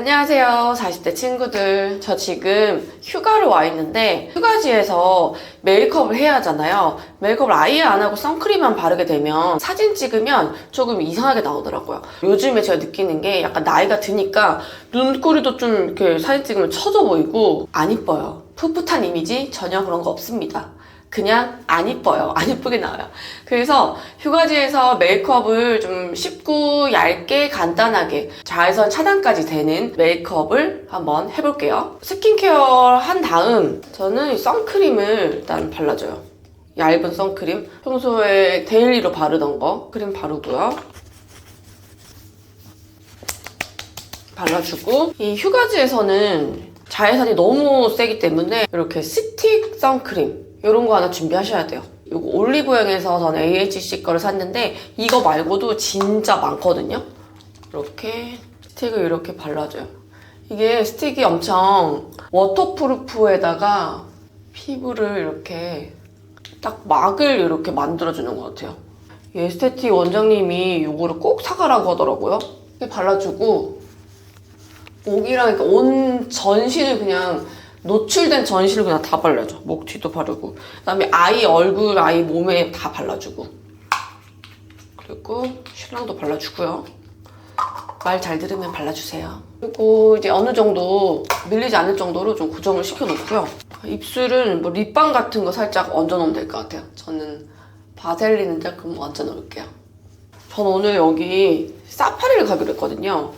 안녕하세요. 40대 친구들. 저 지금 휴가를 와 있는데 휴가지에서 메이크업을 해야 하잖아요. 메이크업을 아예 안 하고 선크림만 바르게 되면 사진 찍으면 조금 이상하게 나오더라고요. 요즘에 제가 느끼는 게 약간 나이가 드니까 눈꼬리도 좀 이렇게 사진 찍으면 처져 보이고 안 이뻐요. 풋풋한 이미지? 전혀 그런 거 없습니다 그냥 안 이뻐요. 안 이쁘게 나와요. 그래서 휴가지에서 메이크업을 좀 쉽고 얇게 간단하게 자외선 차단까지 되는 메이크업을 한번 해볼게요. 스킨케어 한 다음 저는 이 선크림을 일단 발라줘요. 얇은 선크림. 평소에 데일리로 바르던 거 크림 바르고요. 발라주고 이 휴가지에서는 자외선이 너무 세기 때문에 이렇게 스틱 선크림 이런 거 하나 준비하셔야 돼요. 이거 올리브영에서 저는 AHC 거를 샀는데 이거 말고도 진짜 많거든요. 이렇게 스틱을 이렇게 발라줘요. 이게 스틱이 엄청 워터프루프에다가 피부를 이렇게 딱 막을 이렇게 만들어주는 것 같아요. 이 에스테틱 원장님이 이거를 꼭 사가라고 하더라고요. 이렇게 발라주고 목이랑 온 전신을 그냥 노출된 전신을 그냥 다 발라줘. 목 뒤도 바르고. 그 다음에 아이 얼굴, 아이 몸에 다 발라주고. 그리고 슈랑도 발라주고요. 말 잘 들으면 발라주세요. 그리고 이제 어느 정도 밀리지 않을 정도로 좀 고정을 시켜놓고요. 입술은 뭐 립밤 같은 거 살짝 얹어놓으면 될 것 같아요. 저는 바셀린을 조금 얹어놓을게요. 저는 오늘 여기 사파리를 가기로 했거든요.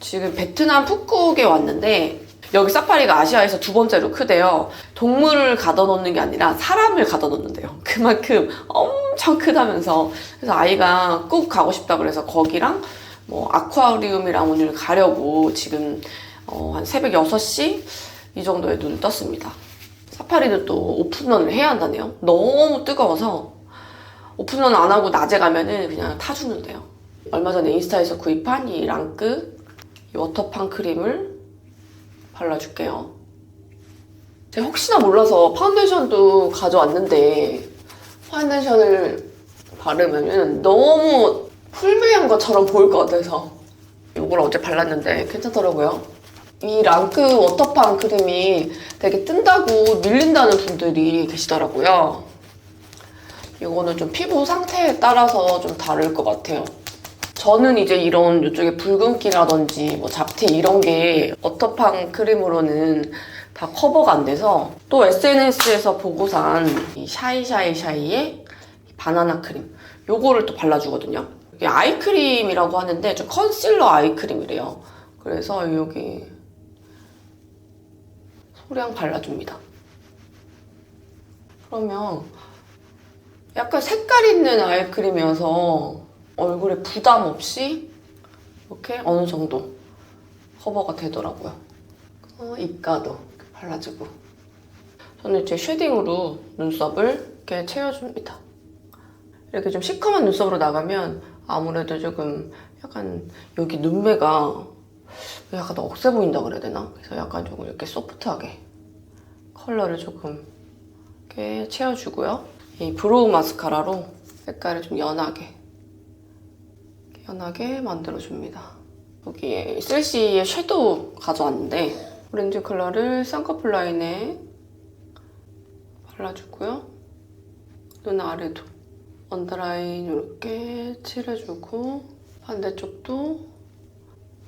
지금 베트남 푸꾸옥에 왔는데 여기 사파리가 아시아에서 두 번째로 크대요. 동물을 가둬 놓는 게 아니라 사람을 가둬 놓는데요. 그만큼 엄청 크다면서 그래서 아이가 꼭 가고 싶다 그래서 거기랑 뭐 아쿠아리움이랑 오늘 가려고 지금 어, 한 새벽 6시 이 정도에 눈을 떴습니다. 사파리는 또 오픈런을 해야 한다네요. 너무 뜨거워서 오픈런 안 하고 낮에 가면은 그냥 타주는데요. 얼마 전에 인스타에서 구입한 이 랑크 이 워터팡 크림을 발라줄게요. 제가 혹시나 몰라서 파운데이션도 가져왔는데 파운데이션을 바르면 너무 풀메한 것처럼 보일 것 같아서 이걸 어제 발랐는데 괜찮더라고요. 이 랑크 워터팡 크림이 되게 뜬다고 밀린다는 분들이 계시더라고요. 이거는 좀 피부 상태에 따라서 좀 다를 것 같아요. 저는 이제 이런 이쪽에 붉은기라든지 뭐 잡티 이런 게 워터팡 크림으로는 다 커버가 안 돼서 또 SNS에서 보고 산이 샤이샤이샤이의 이 바나나 크림 요거를 또 발라주거든요. 이게 아이크림이라고 하는데 좀 컨실러 아이크림이래요. 그래서 여기 소량 발라줍니다. 그러면 약간 색깔 있는 아이크림이어서 얼굴에 부담 없이 이렇게 어느 정도 커버가 되더라고요. 어, 입가도 발라주고. 저는 이제 쉐딩으로 눈썹을 이렇게 채워줍니다. 이렇게 좀 시커먼 눈썹으로 나가면 아무래도 조금 약간 여기 눈매가 약간 억세 보인다 그래야 되나? 그래서 약간 조금 이렇게 소프트하게 컬러를 조금 이렇게 채워주고요. 이 브로우 마스카라로 색깔을 좀 연하게 연하게 만들어줍니다. 여기에 셀시의 섀도우 가져왔는데 오렌지 컬러를 쌍꺼풀 라인에 발라주고요. 눈 아래도 언더라인 이렇게 칠해주고 반대쪽도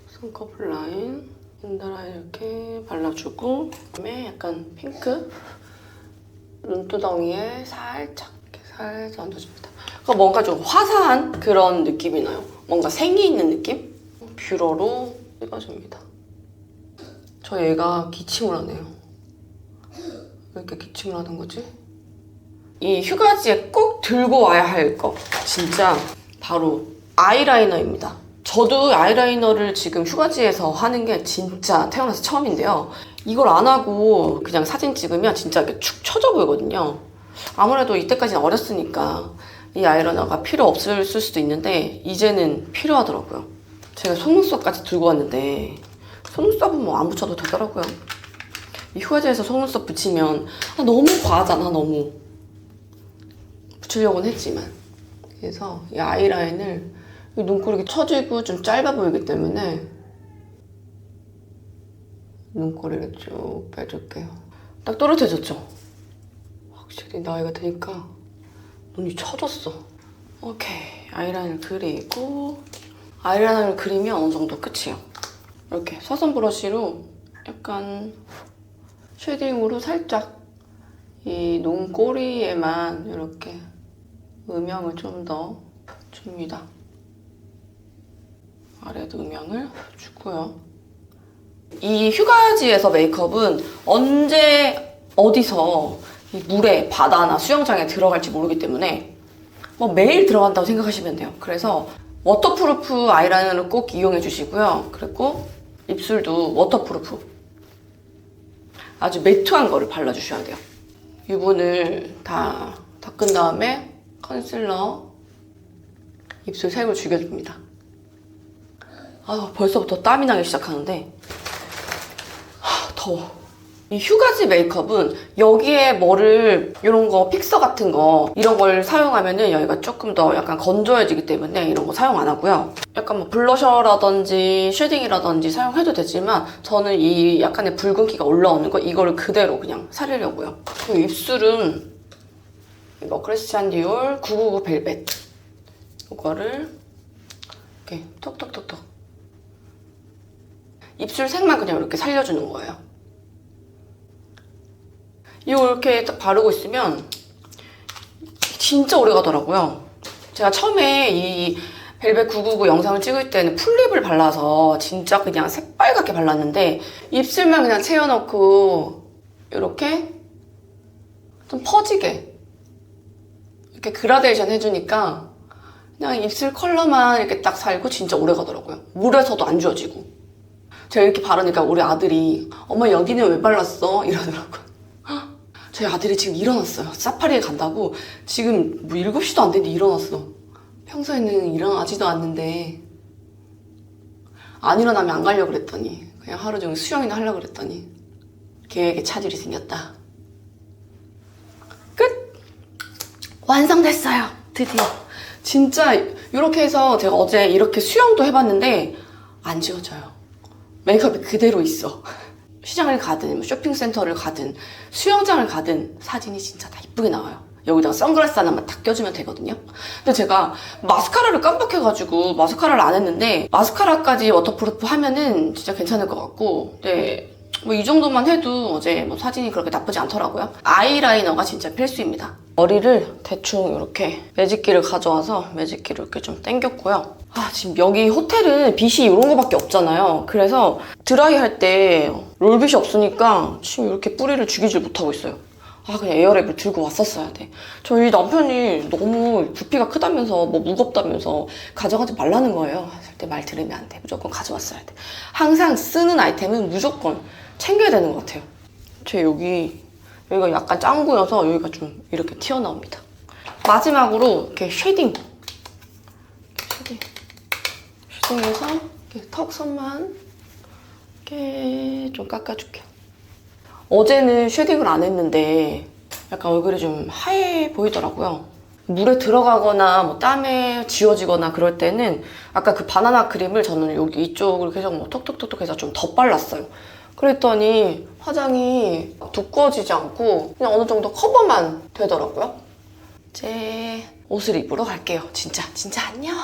쌍꺼풀 라인 언더라인 이렇게 발라주고 그다음에 약간 핑크 눈두덩이에 살짝 이렇게 살짝 얹어줍니다. 그러니까 뭔가 좀 화사한 그런 느낌이 나요. 뭔가 생기 있는 느낌? 뷰러로 찍어줍니다. 저 얘가 기침을 하네요. 왜 이렇게 기침을 하는 거지? 이 휴가지에 꼭 들고 와야 할 거. 진짜 바로 아이라이너입니다. 저도 아이라이너를 지금 휴가지에서 하는 게 진짜 태어나서 처음인데요. 이걸 안 하고 그냥 사진 찍으면 진짜 이렇게 축 처져 보이거든요. 아무래도 이때까지는 어렸으니까 이 아이라이너가 필요 없을 수도 있는데 이제는 필요하더라고요. 제가 속눈썹까지 들고 왔는데 속눈썹은 뭐 안 붙여도 되더라고요. 이 휴가지에서 속눈썹 붙이면 아, 너무 과하잖아 너무. 붙이려고는 했지만 그래서 이 아이라인을 이 눈꼬리 처지고 좀 짧아 보이기 때문에 눈꼬리를 쭉 빼줄게요. 딱 또렷해졌죠? 확실히 나이가 드니까 눈이 처졌어. 오케이. 아이라인을 그리고 아이라인을 그리면 어느 정도 끝이에요. 이렇게 사선 브러쉬로 약간 쉐딩으로 살짝 이 눈꼬리에만 이렇게 음영을 좀 더 줍니다. 아래도 음영을 주고요. 이 휴가지에서 메이크업은 언제 어디서 이 물에 바다나 수영장에 들어갈지 모르기 때문에 뭐 매일 들어간다고 생각하시면 돼요. 그래서 워터프루프 아이라이너를 꼭 이용해 주시고요. 그리고 입술도 워터프루프 아주 매트한 거를 발라주셔야 돼요. 유분을 다 닦은 다음에 컨실러 입술 색을 죽여줍니다. 아 벌써부터 땀이 나기 시작하는데 하, 더워. 이 휴가지 메이크업은 여기에 뭐를 이런 거 픽서 같은 거 이런 걸 사용하면은 여기가 조금 더 약간 건조해지기 때문에 이런 거 사용 안 하고요. 약간 뭐 블러셔라든지 쉐딩이라든지 사용해도 되지만 저는 이 약간의 붉은기가 올라오는 거 이거를 그대로 그냥 살리려고요. 그리고 입술은 이거 크리스찬 디올 999 벨벳 이거를 이렇게 톡톡톡톡 입술 색만 그냥 이렇게 살려주는 거예요. 이거 이렇게 딱 바르고 있으면 진짜 오래 가더라고요. 제가 처음에 이 벨벳 999 영상을 찍을 때는 풀립을 발라서 진짜 그냥 새빨갛게 발랐는데 입술만 그냥 채워놓고 이렇게 좀 퍼지게 이렇게 그라데이션 해주니까 그냥 입술 컬러만 이렇게 딱 살고 진짜 오래 가더라고요. 물에서도 안 지워지고. 제가 이렇게 바르니까 우리 아들이 엄마 여기는 왜 발랐어? 이러더라고요. 저희 아들이 지금 일어났어요. 사파리에 간다고 지금 뭐 7시도 안 됐는데 일어났어. 평소에는 일어나지도 않는데 안 일어나면 안 가려고 그랬더니 그냥 하루 종일 수영이나 하려고 그랬더니 계획에 차질이 생겼다. 끝! 완성됐어요. 드디어. 진짜 이렇게 해서 제가 어제 이렇게 수영도 해봤는데 안 지워져요. 메이크업이 그대로 있어. 시장을 가든 뭐 쇼핑센터를 가든 수영장을 가든 사진이 진짜 다 이쁘게 나와요. 여기다가 선글라스 하나만 딱 껴주면 되거든요. 근데 제가 마스카라를 깜빡해가지고 마스카라를 안 했는데 마스카라까지 워터프루프 하면은 진짜 괜찮을 것 같고 네. 뭐 이 정도만 해도 어제 뭐 사진이 그렇게 나쁘지 않더라고요. 아이라이너가 진짜 필수입니다. 머리를 대충 이렇게 매직기를 가져와서 매직기를 이렇게 좀 당겼고요. 아 지금 여기 호텔은 빗이 이런 거밖에 없잖아요. 그래서 드라이 할 때 롤빗이 없으니까 지금 이렇게 뿌리를 죽이질 못하고 있어요. 아 그냥 에어랩을 들고 왔었어야 돼. 저희 남편이 너무 부피가 크다면서 뭐 무겁다면서 가져가지 말라는 거예요. 절대 말 들으면 안 돼. 무조건 가져왔어야 돼. 항상 쓰는 아이템은 무조건 챙겨야 되는 것 같아요. 제 여기 여기가 약간 짱구여서 여기가 좀 이렇게 튀어나옵니다. 마지막으로 이렇게 쉐딩. 쉐딩. 쉐딩해서 이렇게 턱 선만 이렇게 좀 깎아줄게요. 어제는 쉐딩을 안 했는데 약간 얼굴이 좀 하얘 보이더라고요. 물에 들어가거나 뭐 땀에 지워지거나 그럴 때는 아까 그 바나나 크림을 저는 여기 이쪽을 계속 뭐 톡톡톡톡 해서 좀더 발랐어요. 그랬더니 화장이 두꺼워지지 않고 그냥 어느 정도 커버만 되더라고요. 이제 옷을 입으러 갈게요. 진짜 진짜 안녕.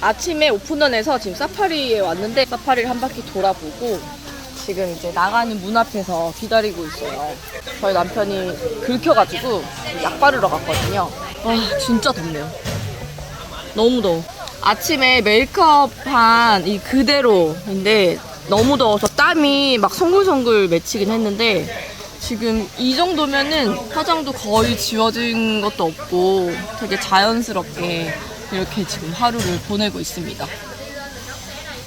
아침에 오픈런에서 지금 사파리에 왔는데 사파리를 한 바퀴 돌아보고 지금 이제 나가는 문 앞에서 기다리고 있어요. 저희 남편이 긁혀가지고 약 바르러 갔거든요. 아 진짜 덥네요. 너무 더워. 아침에 메이크업한 이 그대로인데 너무 더워서 땀이 막 송글송글 맺히긴 했는데 지금 이 정도면은 화장도 거의 지워진 것도 없고 되게 자연스럽게 이렇게 지금 하루를 보내고 있습니다.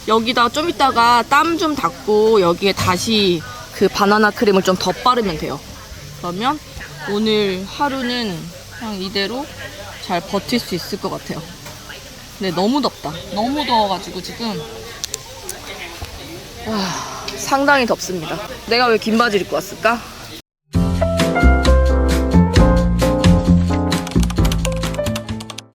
여기다 좀 이따가 땀 좀 닦고 여기에 다시 그 바나나 크림을 좀더 바르면 돼요. 그러면 오늘 하루는 그냥 이대로 잘 버틸 수 있을 것 같아요. 근데 너무 덥다. 너무 더워가지고 지금 와, 상당히 덥습니다. 내가 왜 긴 바지를 입고 왔을까?